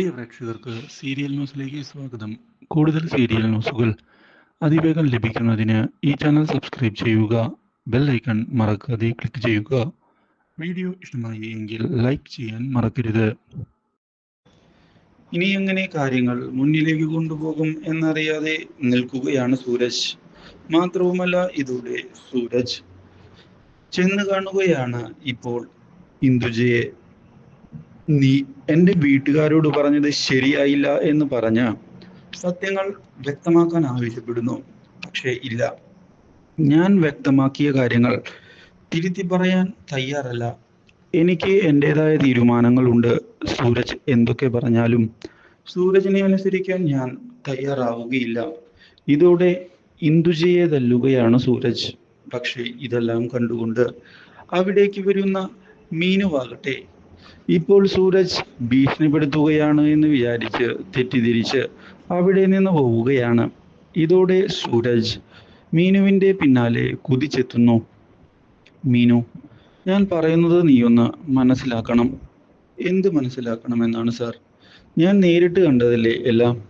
പ്രിയ പ്രേക്ഷകർക്ക് സീരിയൽ ന്യൂസിലേക്ക് സ്വാഗതം. കൂടുതൽ സീരിയൽ ന്യൂസുകൾ അതിവേഗം ലഭിക്കുന്നതിന് ഈ ചാനൽ സബ്സ്ക്രൈബ് ചെയ്യുക ബെൽ ഐക്കൺ മറക്കാതെ ക്ലിക്ക് ചെയ്യുക. വീഡിയോ ഇഷ്ടമായി എങ്കിൽ ലൈക്ക് ചെയ്യാൻ മറക്കരുത്. ഇനി എങ്ങനെ കാര്യങ്ങൾ മുന്നിലേക്ക് കൊണ്ടുപോകും എന്നറിയാതെ നിൽക്കുകയാണ് സൂരജ്. മാത്രവുമല്ല ഇതോടെ സൂരജ്. ചെന്ന് കാണുകയാണ് ഇപ്പോൾ ഇന്ദുജയെ. നീ എന്റെ വീട്ടുകാരോട് പറഞ്ഞത് ശരിയായില്ല എന്ന് പറഞ്ഞ് സത്യങ്ങൾ വ്യക്തമാക്കാൻ ആവശ്യപ്പെടുന്നു. പക്ഷേ ഇല്ല. ഞാൻ വ്യക്തമാക്കിയ കാര്യങ്ങൾ തിരുത്തി പറയാൻ തയ്യാറല്ല. എനിക്ക് എന്റെതായ തീരുമാനങ്ങളുണ്ട് സൂരജ് എന്തൊക്കെ പറഞ്ഞാലും സൂരജിനെ അനുസരിക്കാൻ ഞാൻ തയ്യാറാവുകയില്ല. ഇതോടെ ഇന്ദുജയെ തല്ലുകയാണ് സൂരജ്. പക്ഷേ ഇതെല്ലാം കണ്ടുകൊണ്ട് അവിടേക്ക് വരുന്ന മീനുവാകട്ടെ. ഇപ്പോൾ സൂരജ് ഭീഷണിപ്പെടുത്തുകയാണ് എന്ന് വിചാരിച്ച് തെറ്റിദ്ധരിച്ച് അവിടെ നിന്ന് പോവുകയാണ്. ഇതോടെ സൂരജ് മീനുവിന്റെ പിന്നാലെ കുതിച്ചെത്തുന്നു. മീനു ഞാൻ പറയുന്നത് നീയൊന്ന് മനസ്സിലാക്കണം. എന്ത് മനസ്സിലാക്കണമെന്നാണ് സാർ? ഞാൻ നേരിട്ട് കണ്ടതല്ലേ എല്ലാം?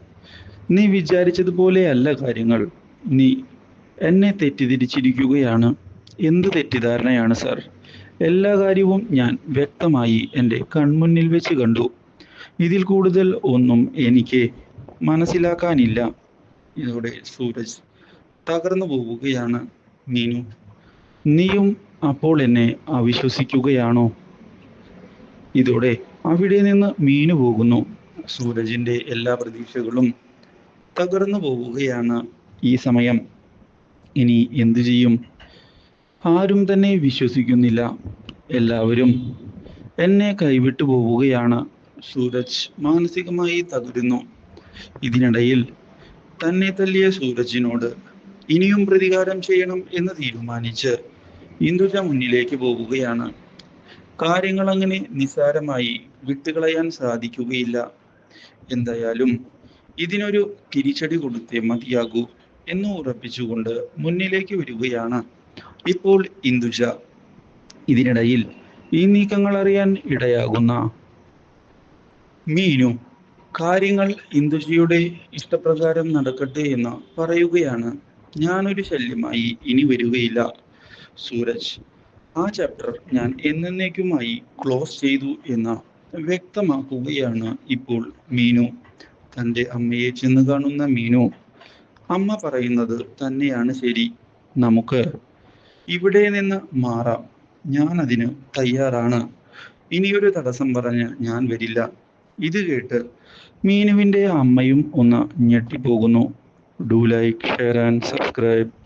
നീ വിചാരിച്ചതുപോലെ അല്ല കാര്യങ്ങൾ. നീ എന്നെ തെറ്റിദ്ധരിച്ചിരിക്കുകയാണ്. എന്ത് തെറ്റിദ്ധാരണയാണ് സാർ? എല്ലാ കാര്യവും ഞാൻ വ്യക്തമായി എന്റെ കൺമുന്നിൽ വെച്ച് കണ്ടു. ഇതിൽ കൂടുതൽ ഒന്നും എനിക്ക് മനസ്സിലാക്കാനില്ല. ഇതോടെ സൂരജ് തകർന്നു പോവുകയാണ്. മീനു നീയും അപ്പോൾ എന്നെ അവിശ്വസിക്കുകയാണോ? ഇതോടെ അവിടെ നിന്ന് മീനു പോകുന്നു. സൂരജിന്റെ എല്ലാ പ്രതീക്ഷകളും തകർന്നു പോവുകയാണ് ഈ സമയം. ഇനി എന്തു ചെയ്യും? ആരും തന്നെ വിശ്വസിക്കുന്നില്ല. എല്ലാവരും എന്നെ കൈവിട്ടു പോവുകയാണ്. സൂരജ് മാനസികമായി തകരുന്നു. ഇതിനിടയിൽ തന്നെ തല്ലിയ സൂരജിനോട് ഇനിയും പ്രതികാരം ചെയ്യണം എന്ന് തീരുമാനിച്ച് ഇന്ദുജ മുന്നിലേക്ക് പോവുകയാണ്. കാര്യങ്ങൾ അങ്ങനെ നിസ്സാരമായി വിട്ടുകളയാൻ സാധിക്കുകയില്ല. എന്തായാലും ഇതിനൊരു തിരിച്ചടി കൊടുത്തേ മതിയാകൂ എന്ന് ഉറപ്പിച്ചുകൊണ്ട് മുന്നിലേക്ക് വരികയാണ്. ഇപ്പോൾ ഇന്ദുജ ഇതിനിടയിൽ ഈ നീക്കങ്ങൾ അറിയാൻ ഇടയാകുന്ന മീനു കാര്യങ്ങൾ ഇന്ദുജയുടെ ഇഷ്ടപ്രകാരം നടക്കട്ടെ എന്ന് പറയുകയാണ്. ഞാനൊരു ശല്യമായി ഇനി വരികയില്ല. സൂരജ് ആ ചാപ്റ്റർ ഞാൻ എന്നേക്കുമായി ക്ലോസ് ചെയ്തു എന്ന് വ്യക്തമാക്കുകയാണ് ഇപ്പോൾ മീനു. തന്റെ അമ്മയെ ചെന്ന് കാണുന്ന മീനു അമ്മ പറയുന്നത് തന്നെയാണ് ശരി. നമുക്ക് ഇവിടെ നിന്ന് മാറാം. ഞാൻ അതിന് തയ്യാറാണ്. ഇനിയൊരു തടസ്സം പറഞ്ഞ് ഞാൻ വരില്ല. ഇത് കേട്ട് മീനുവിന്റെ അമ്മയും ഒന്ന് ഞെട്ടിപ്പോകുന്നു. Do like share and subscribe